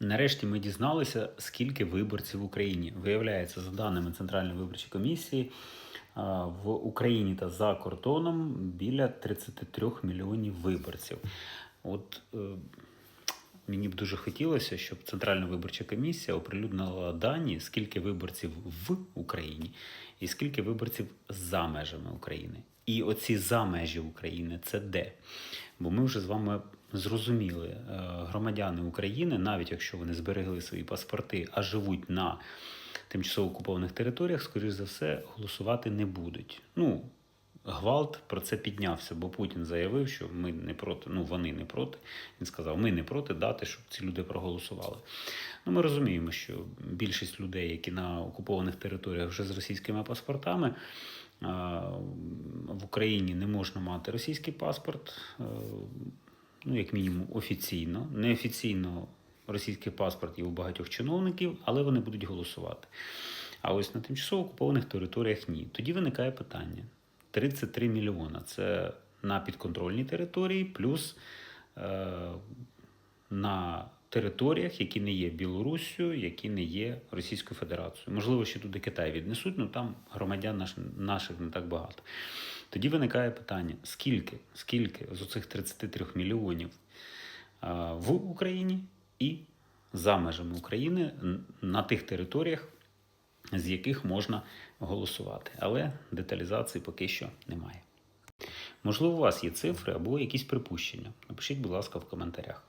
Нарешті ми дізналися, скільки виборців в Україні. Виявляється, за даними Центральної виборчої комісії, в Україні та за кордоном біля 33 мільйонів виборців. От е, мені б дуже хотілося, щоб Центральна виборча комісія оприлюднила дані, скільки виборців в Україні і скільки виборців за межами України. І оці за межі України це де? Бо ми вже з вами зрозуміли, е, громадяни України, навіть якщо вони зберегли свої паспорти, а живуть на тимчасово окупованих територіях, скоріш за все, голосувати не будуть. Ну, гвалт про це піднявся, бо Путін заявив, що ми не проти, ну вони не проти. Він сказав, ми не проти дати, щоб ці люди проголосували. Ну, ми розуміємо, що більшість людей, які на окупованих територіях вже з російськими паспортами, в Україні не можна мати російський паспорт, е, ну, як мінімум, офіційно. Неофіційно російський паспорт є у багатьох чиновників, але вони будуть голосувати. А ось на тимчасово окупованих територіях ні. Тоді виникає питання: 33 мільйона це на підконтрольній території, плюс е, на територіях, які не є Білоруссю, які не є Російською Федерацією. Можливо, ще туди Китай віднесуть, але там громадян наш, наших не так багато. Тоді виникає питання: скільки, скільки з оцих 33 мільйонів а, в Україні і за межами України на тих територіях, з яких можна голосувати. Але деталізації поки що немає. Можливо, у вас є цифри або якісь припущення. Напишіть, будь ласка, в коментарях.